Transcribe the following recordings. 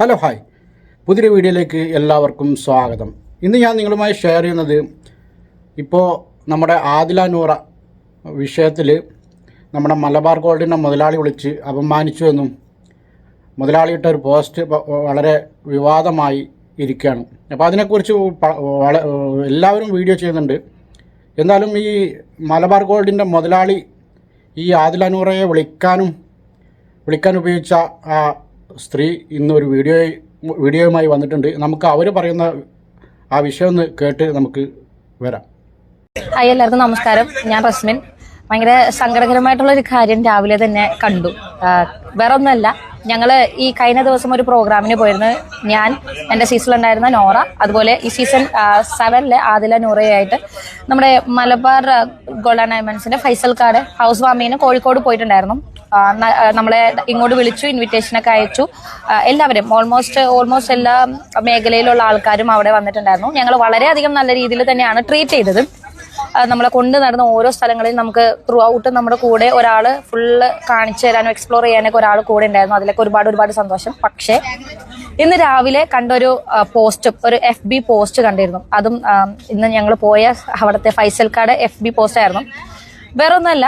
Hello hi പുതിയൊരു വീഡിയോയിലേക്ക് എല്ലാവർക്കും സ്വാഗതം. ഇന്ന് ഞാൻ നിങ്ങളുമായി ഷെയർ ചെയ്യുന്നത് ഇപ്പോൾ നമ്മുടെ ആദില നൂറ വിഷയത്തിൽ നമ്മുടെ മലബാർ ഗോൾഡിന്റെ മുതലാളി വിളിച്ച് അപമാനിച്ചു എന്നും മുതലാളിയിട്ട ഒരു പോസ്റ്റ് വളരെ വിവാദമായി ഇരിക്കുകയാണ്. അപ്പോൾ അതിനെക്കുറിച്ച് എല്ലാവരും വീഡിയോ ചെയ്യുന്നുണ്ട്. എന്നാലും ഈ മലബാർ ഗോൾഡിന്റെ മുതലാളി ഈ ആദില നൂറയെ വിളിക്കാനും വിളിക്കാൻ ഉപയോഗിച്ച സ്ത്രീ ഇന്നൊരു വീഡിയോ വീഡിയോയുമായി വന്നിട്ടുണ്ട്. നമുക്ക് അവർ പറയുന്ന ആ വിഷയം ഒന്ന് കേട്ട് നമുക്ക് വരാം. ഹായ് എല്ലാവർക്കും നമസ്കാരം. ഞാൻ റസ്മിൻ. ഭയങ്കര സങ്കടകരമായിട്ടുള്ള ഒരു കാര്യം രാവിലെ തന്നെ കണ്ടു. വേറെ ഒന്നുമല്ല ഞങ്ങൾ ഈ കഴിഞ്ഞ ദിവസം ഒരു പ്രോഗ്രാമിന് പോയിരുന്നു. ഞാൻ എന്റെ സീസണിലുണ്ടായിരുന്ന നോറ അതുപോലെ ഈ സീസൺ സെവനിലെ ആദില നോറയായിട്ട് നമ്മുടെ മലബാർ ഗോൾഡൻ ഡയമണ്ട്സിന്റെ ഫൈസൽ കാർഡ് ഹൗസ് വാമിങ്ങിന് കോഴിക്കോട് പോയിട്ടുണ്ടായിരുന്നു. നമ്മളെ ഇങ്ങോട്ട് വിളിച്ചു ഇൻവിറ്റേഷൻ ഒക്കെ അയച്ചു. എല്ലാവരും ഓൾമോസ്റ്റ് ഓൾമോസ്റ്റ് എല്ലാ മേഖലയിലുള്ള ആൾക്കാരും അവിടെ വന്നിട്ടുണ്ടായിരുന്നു. ഞങ്ങൾ വളരെയധികം നല്ല രീതിയിൽ തന്നെയാണ് ട്രീറ്റ് ചെയ്തത്. നമ്മളെ കൊണ്ട് നടന്ന ഓരോ സ്ഥലങ്ങളിൽ നമുക്ക് ത്രൂ ഔട്ട് നമ്മുടെ കൂടെ ഒരാൾ ഫുള്ള് കാണിച്ചു തരാനും എക്സ്പ്ലോർ ചെയ്യാനൊക്കെ ഒരാൾ കൂടെ ഉണ്ടായിരുന്നു. അതിലൊക്കെ ഒരുപാട് ഒരുപാട് സന്തോഷം. പക്ഷേ ഇന്ന് രാവിലെ കണ്ടൊരു പോസ്റ്റ് ഒരു എഫ് ബി പോസ്റ്റ് കണ്ടിരുന്നു. അതും ഇന്ന് ഞങ്ങൾ പോയ അവിടുത്തെ ഫൈസൽക്കാട് എഫ് ബി പോസ്റ്റ് ആയിരുന്നു. വേറെ ഒന്നുമല്ല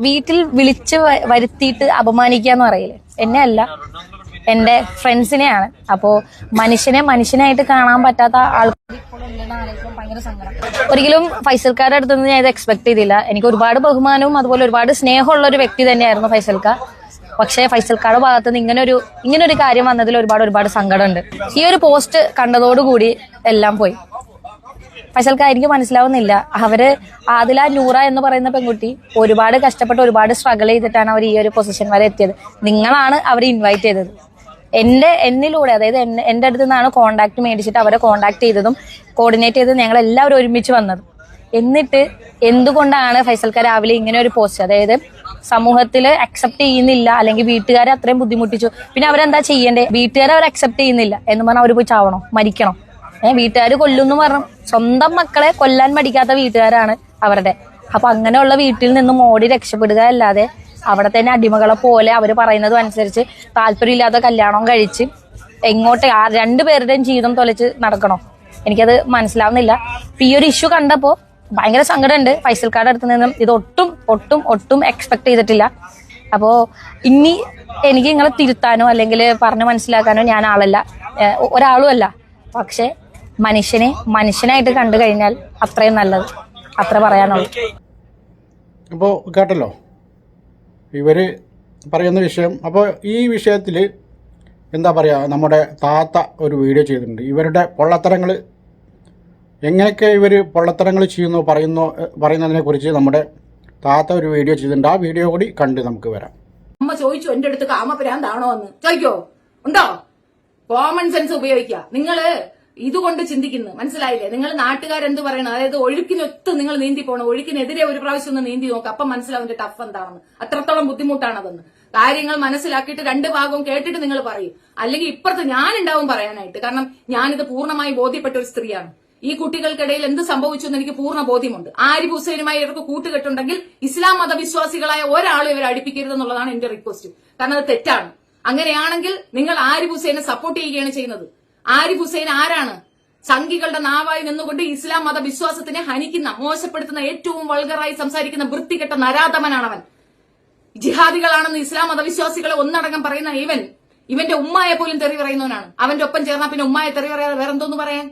വീട്ടിൽ വിളിച്ച് വരുത്തിയിട്ട് അപമാനിക്കുക എന്ന് പറയില്ലേ? എന്നെ അല്ല എന്റെ ഫ്രണ്ട്സിനെയാണ്. അപ്പോ മനുഷ്യനെ മനുഷ്യനായിട്ട് കാണാൻ പറ്റാത്ത ആൾക്കാർ ഒരിക്കലും ഫൈസൽക്കാരുടെ അടുത്ത് നിന്ന് ഞാൻ ഇത് എക്സ്പെക്ട് ചെയ്തില്ല. എനിക്ക് ഒരുപാട് ബഹുമാനവും അതുപോലെ ഒരുപാട് സ്നേഹമുള്ള ഒരു വ്യക്തി തന്നെയായിരുന്നു ഫൈസൽക്ക. പക്ഷേ ഫൈസൽക്കാരുടെ ഭാഗത്ത് നിന്ന് ഇങ്ങനെ ഒരു ഇങ്ങനെ ഒരു കാര്യം വന്നതിൽ ഒരുപാട് ഒരുപാട് സങ്കടമുണ്ട്. ഈ ഒരു പോസ്റ്റ് കണ്ടതോടുകൂടി എല്ലാം പോയി. ഫൈസൽക്ക എനിക്ക് മനസ്സിലാവുന്നില്ല. അവർ ആദില നൂറ എന്ന് പറയുന്ന പെൺകുട്ടി ഒരുപാട് കഷ്ടപ്പെട്ട് ഒരുപാട് സ്ട്രഗിൾ ചെയ്തിട്ടാണ് അവർ ഈ ഒരു പൊസിഷൻ വരെ എത്തിയത്. നിങ്ങളാണ് അവരെ ഇൻവൈറ്റ് ചെയ്തത്. എന്റെ എന്നിലൂടെ അതായത് എന്റെ അടുത്ത് നിന്നാണ് കോണ്ടാക്ട് മേടിച്ചിട്ട് അവരെ കോണ്ടാക്ട് ചെയ്തതും കോർഡിനേറ്റ് ചെയ്തതും ഞങ്ങൾ എല്ലാവരും ഒരുമിച്ച് വന്നത്. എന്നിട്ട് എന്തുകൊണ്ടാണ് ഫൈസൽക്ക രാവിലെ ഇങ്ങനെ ഒരു പോസ്റ്റ് അതായത് സമൂഹത്തിൽ അക്സെപ്റ്റ് ചെയ്യുന്നില്ല അല്ലെങ്കിൽ വീട്ടുകാരെ അത്രയും ബുദ്ധിമുട്ടിച്ചു. പിന്നെ അവരെന്താ ചെയ്യേണ്ടേ? വീട്ടുകാരെ അവർ അക്സെപ്റ്റ് ചെയ്യുന്നില്ല എന്ന് പറഞ്ഞാൽ അവർ പോയി ചാവണോ? മരിക്കണോ? ഏഹ് വീട്ടുകാർ കൊല്ലുന്നു പറഞ്ഞു. സ്വന്തം മക്കളെ കൊല്ലാൻ പഠിക്കാത്ത വീട്ടുകാരാണ് അവരുടെ. അപ്പൊ അങ്ങനെയുള്ള വീട്ടിൽ നിന്ന് ഓടി രക്ഷപ്പെടുക അല്ലാതെ അവിടെ തന്നെ അടിമകളെ പോലെ അവർ പറയുന്നതും അനുസരിച്ച് താല്പര്യമില്ലാത്ത കല്യാണം കഴിച്ച് എങ്ങോട്ട് ആ രണ്ടുപേരുടെയും ജീവിതം തൊലച്ച് നടക്കണോ? എനിക്കത് മനസ്സിലാവുന്നില്ല. ഈ ഒരു ഇഷ്യൂ കണ്ടപ്പോ ഭയങ്കര സങ്കടമുണ്ട്. ഫൈസൽക്കാരുടെ അടുത്ത് നിന്നും ഇത് ഒട്ടും ഒട്ടും ഒട്ടും എക്സ്പെക്ട് ചെയ്തിട്ടില്ല. അപ്പോ ഇനി എനിക്ക് നിങ്ങളെ തിരുത്താനോ അല്ലെങ്കിൽ പറഞ്ഞു മനസ്സിലാക്കാനോ ഞാൻ ആളല്ല. ഒരാളും അല്ല. പക്ഷെ മനുഷ്യനെ മനുഷ്യനായിട്ട് കണ്ടു കഴിഞ്ഞാൽ അത്രയും നല്ലത്. അത്ര പറയാനുള്ളൂ. അപ്പോൾ കേട്ടല്ലോ. ഇവർ പറയുന്ന വിഷയം. അപ്പോൾ ഈ വിഷയത്തിൽ എന്താ പറയുക നമ്മുടെ താത്ത ഒരു വീഡിയോ ചെയ്തിട്ടുണ്ട്. ഇവരുടെ പൊള്ളത്തരങ്ങൾ എങ്ങനെയൊക്കെ ഇവർ പൊള്ളത്തരങ്ങൾ ചെയ്യുന്നു പറയുന്നു പറയുന്നതിനെക്കുറിച്ച് നമ്മുടെ താത്ത ഒരു വീഡിയോ ചെയ്തിട്ടുണ്ട്. ആ വീഡിയോ കൂടി കണ്ട് നമുക്ക് വരാം. അമ്മ ചോദിച്ചു എന്റെ അടുത്ത് കാമപരാന്താണോ എന്ന്? ചോദിക്കോ? ഉണ്ടോ? കോമൺ സെൻസ് ഉപയോഗിക്കുക നിങ്ങൾ ഇതുകൊണ്ട് ചിന്തിക്കുന്നു. മനസ്സിലായില്ലേ? നിങ്ങൾ നാട്ടുകാരെന്ത് പറയണം? അതായത് ഒഴുക്കിനൊത്ത് നിങ്ങൾ നീന്തി പോകണം. ഒഴുക്കിനെതിരെ ഒരു പ്രാവശ്യം ഒന്ന് നീന്തി നോക്കുക അപ്പം മനസ്സിലാവും ടഫ് എന്താണെന്ന്. അത്രത്തോളം ബുദ്ധിമുട്ടാണതെന്ന്. കാര്യങ്ങൾ മനസ്സിലാക്കിയിട്ട് രണ്ട് ഭാഗവും കേട്ടിട്ട് നിങ്ങൾ പറയും. അല്ലെങ്കിൽ ഇപ്പുറത്ത് ഞാൻ ഉണ്ടാവും പറയാനായിട്ട്. കാരണം ഞാനിത് പൂർണമായി ബോധ്യപ്പെട്ട ഒരു സ്ത്രീയാണ്. ഈ കുട്ടികൾക്കിടയിൽ എന്ത് സംഭവിച്ചു എന്ന് എനിക്ക് പൂർണ ബോധ്യമുണ്ട്. ആരിഫ് ഹുസൈനുമായി ഇവർക്ക് കൂട്ടുകെട്ടുണ്ടെങ്കിൽ ഇസ്ലാം മതവിശ്വാസികളായ ഒരാളും ഇവരെ അടുപ്പിക്കരുതെന്നുള്ളതാണ് എന്റെ റിക്വസ്റ്റ് കാരണം അത് തെറ്റാണ്. അങ്ങനെയാണെങ്കിൽ നിങ്ങൾ ആരിഫ് ഹുസൈനെ സപ്പോർട്ട് ചെയ്യുകയാണ് ചെയ്യുന്നത്. ആരിഫ് ഹുസൈൻ ആരാണ്? സംഘികളുടെ നാവായി നിന്നുകൊണ്ട് ഇസ്ലാം മതവിശ്വാസത്തിനെ ഹനിക്കുന്ന മോശപ്പെടുത്തുന്ന ഏറ്റവും വൾഗറായി സംസാരിക്കുന്ന വൃത്തികെട്ട നരാധമനാണ് അവൻ ജിഹാദികളാണെന്ന് ഇസ്ലാം മതവിശ്വാസികളെ ഒന്നടങ്കം പറയുന്ന ഇവൻ ഇവന്റെ ഉമ്മായെ പോലും തെറി പറയുന്നവനാണ്. അവന്റെ ഒപ്പം ചേർന്നാൽ പിന്നെ ഉമ്മായെ തെറി പറയാതെ വേറെന്തോന്ന് പറയാൻ?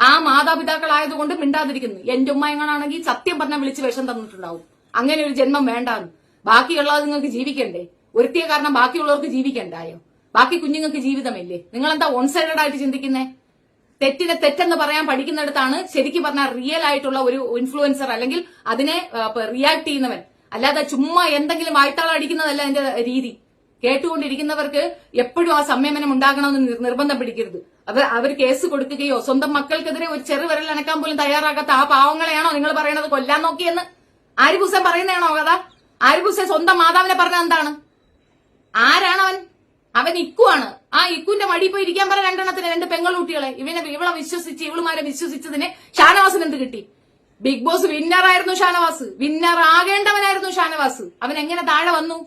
ആ മാതാപിതാക്കളായതുകൊണ്ട് മിണ്ടാതിരിക്കുന്നു. എന്റെ ഉമ്മ എങ്ങനാണെങ്കിൽ സത്യം പറഞ്ഞാൽ വിളിച്ച് വിഷം തന്നിട്ടുണ്ടാവും. അങ്ങനെ ഒരു ജന്മം വേണ്ടാന്ന്. ബാക്കിയുള്ളത് നിങ്ങൾക്ക് ജീവിക്കണ്ടേ? ഒരുത്തിയ കാരണം ബാക്കിയുള്ളവർക്ക് ജീവിക്കണ്ടായോ? ബാക്കി കുഞ്ഞുങ്ങൾക്ക് ജീവിതമില്ലേ? നിങ്ങൾ എന്താ വൺ സൈഡഡ് ആയിട്ട് ചിന്തിക്കുന്നേ? തെറ്റിനെ തെറ്റെന്ന് പറയാൻ പഠിക്കുന്നിടത്താണ് ശരിക്കും പറഞ്ഞാൽ റിയൽ ആയിട്ടുള്ള ഒരു ഇൻഫ്ലുവൻസർ അല്ലെങ്കിൽ അതിനെ റിയാക്ട് ചെയ്യുന്നവൻ. അല്ലാതെ ചുമ്മാ എന്തെങ്കിലും വായ്ത്താളം അടിക്കുന്നതല്ല എന്റെ രീതി. കേട്ടുകൊണ്ടിരിക്കുന്നവർക്ക് എപ്പോഴും ആ സംയമനം ഉണ്ടാകണമെന്ന് നിർബന്ധം പിടിക്കരുത്. അവർ അവർ കേസ് കൊടുക്കുകയോ സ്വന്തം മക്കൾക്കെതിരെ ഒരു ചെറു വിരൽ അനക്കാൻ പോലും തയ്യാറാകാത്ത ആ പാവങ്ങളെയാണോ നിങ്ങൾ പറയണത്? കൊല്ലാൻ നോക്കിയെന്ന്. ആരിഫ് ഹുസൈൻ പറയുന്നതാണോ കഥ? ആരിഫ് ഹുസൈൻ സ്വന്തം മാതാവിനെ പറഞ്ഞത് എന്താണ്? ആരാണവൻ? അവൻ ഇക്കുവാണ്. ആ ഇക്കുന്റെ മടി പോയി ഇരിക്കാൻ പറ രണ്ടെണ്ണത്തിന് രണ്ട് പെങ്ങളുട്ടികളെ. ഇവനെ ഇവളെ വിശ്വസിച്ച് ഇവളുമാരെ വിശ്വസിച്ചതിന് ഷാനവാസിന് എന്ത് കിട്ടി? ബിഗ് ബോസ് വിന്നർ ആയിരുന്നു ഷാനവാസ്. വിന്നർ ആകേണ്ടവനായിരുന്നു ഷാനവാസ്. അവൻ എങ്ങനെ താഴെ വന്നു?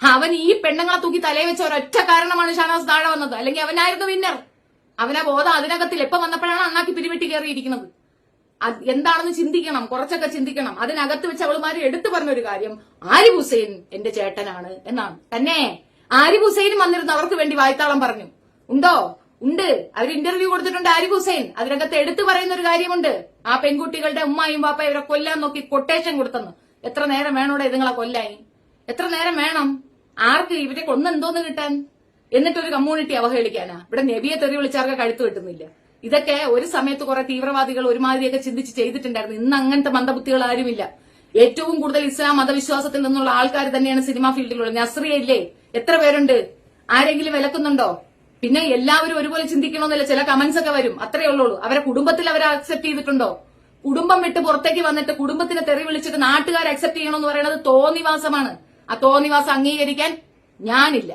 അവൻ ഈ പെണ്ണുങ്ങളെ തൂക്കി തലയിൽ വെച്ച ഒരൊറ്റ കാരണമാണ് ഷാനവാസ് താഴെ വന്നത്. അല്ലെങ്കിൽ അവനായിരുന്നു വിന്നർ. അവനെ ബോധം അതിനകത്തിൽ എപ്പം വന്നപ്പോഴാണ് അണ്ണാക്കി പിരിവെട്ടി കയറിയിരിക്കുന്നത്? എന്താണെന്ന് ചിന്തിക്കണം. കുറച്ചൊക്കെ ചിന്തിക്കണം. അതിനകത്ത് വെച്ച് അവളുമാര് എടുത്തു പറഞ്ഞൊരു കാര്യം ആരി ഹുസൈൻ എന്റെ ചേട്ടനാണ് എന്നാണ്. തന്നെ ആരിഫ് ഹുസൈനും വന്നിരുന്നു. അവർക്ക് വേണ്ടി വായ്ത്താളം പറഞ്ഞു. ഉണ്ടോ? ഉണ്ട്. അവർ ഇന്റർവ്യൂ കൊടുത്തിട്ടുണ്ട് ആരിഫ് ഹുസൈൻ. അതിനകത്ത് എടുത്തു പറയുന്ന ഒരു കാര്യമുണ്ട്. ആ പെൺകുട്ടികളുടെ ഉമ്മായും പാപ്പ ഇവരെ കൊല്ലാൻ നോക്കി കൊട്ടേഷൻ കൊടുത്തെന്ന്. എത്ര നേരം വേണോടെ ഇതുങ്ങളെ കൊല്ലായി എത്ര നേരം വേണം? ആർക്ക് ഇവരെ കൊന്നെന്തോന്ന് കിട്ടാൻ? എന്നിട്ടൊരു കമ്മ്യൂണിറ്റി അവഹേളിക്കാനാ? ഇവിടെ നബിയെ തെറി വിളിച്ചാർക്ക് കഴുത്ത് കിട്ടുന്നില്ല. ഇതൊക്കെ ഒരു സമയത്ത് കുറെ തീവ്രവാദികൾ ഒരുമാതിരിയൊക്കെ ചിന്തിച്ച് ചെയ്തിട്ടുണ്ടായിരുന്നു. ഇന്ന് അങ്ങനത്തെ മന്ദബുദ്ധികൾ ആരുമില്ല. ഏറ്റവും കൂടുതൽ ഇസ്ലാം മതവിശ്വാസത്തിൽ നിന്നുള്ള ആൾക്കാർ തന്നെയാണ് സിനിമാ ഫീൽഡിലുള്ളത്. നസ്രിയല്ലേ എത്ര പേരുണ്ട്? ആരെങ്കിലും വിലക്കുന്നുണ്ടോ? പിന്നെ എല്ലാവരും ഒരുപോലെ ചിന്തിക്കണമെന്നില്ല. ചില കമന്റ്സ് ഒക്കെ വരും. അത്രേ ഉള്ളൂ അവരെ കുടുംബത്തിൽ അവരെ അക്സെപ്റ്റ് ചെയ്തിട്ടുണ്ടോ? കുടുംബം വിട്ട് പുറത്തേക്ക് വന്നിട്ട് കുടുംബത്തിനെ തെറി വിളിച്ചിട്ട് നാട്ടുകാർ അക്സെപ്റ്റ് ചെയ്യണമെന്ന് പറയുന്നത് തോന്നിവാസമാണ്. ആ തോന്നിവാസം അംഗീകരിക്കാൻ ഞാനില്ല.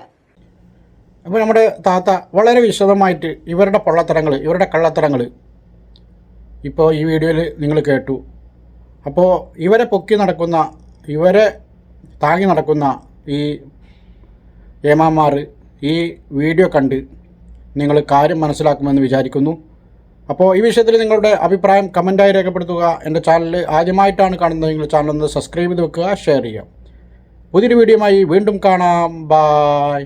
അപ്പോൾ നമ്മുടെ താത്ത വളരെ വിശദമായിട്ട് ഇവരുടെ പൊള്ളത്തരങ്ങൾ ഇവരുടെ കള്ളത്തരങ്ങൾ ഇപ്പോൾ ഈ വീഡിയോയിൽ നിങ്ങൾ കേട്ടു. അപ്പോൾ ഇവരെ പൊക്കി നടക്കുന്ന ഇവരെ താങ്ങി നടക്കുന്ന ഈ ഏമാമാർ ഈ വീഡിയോ കണ്ട് നിങ്ങൾ കാര്യം മനസ്സിലാക്കുമെന്ന് വിചാരിക്കുന്നു. അപ്പോൾ ഈ വിഷയത്തിൽ നിങ്ങളുടെ അഭിപ്രായം കമന്റായി രേഖപ്പെടുത്തുക എന്റെ ചാനൽ ആദ്യമായിട്ടാണ് കാണുന്നതെങ്കിൽ ചാനൽ ഒന്ന് സബ്സ്ക്രൈബ് ചെയ്ത് വെക്കുക ഷെയർ ചെയ്യുക. പുതിയൊരു വീഡിയോയുമായി വീണ്ടും കാണാം. ബായ്.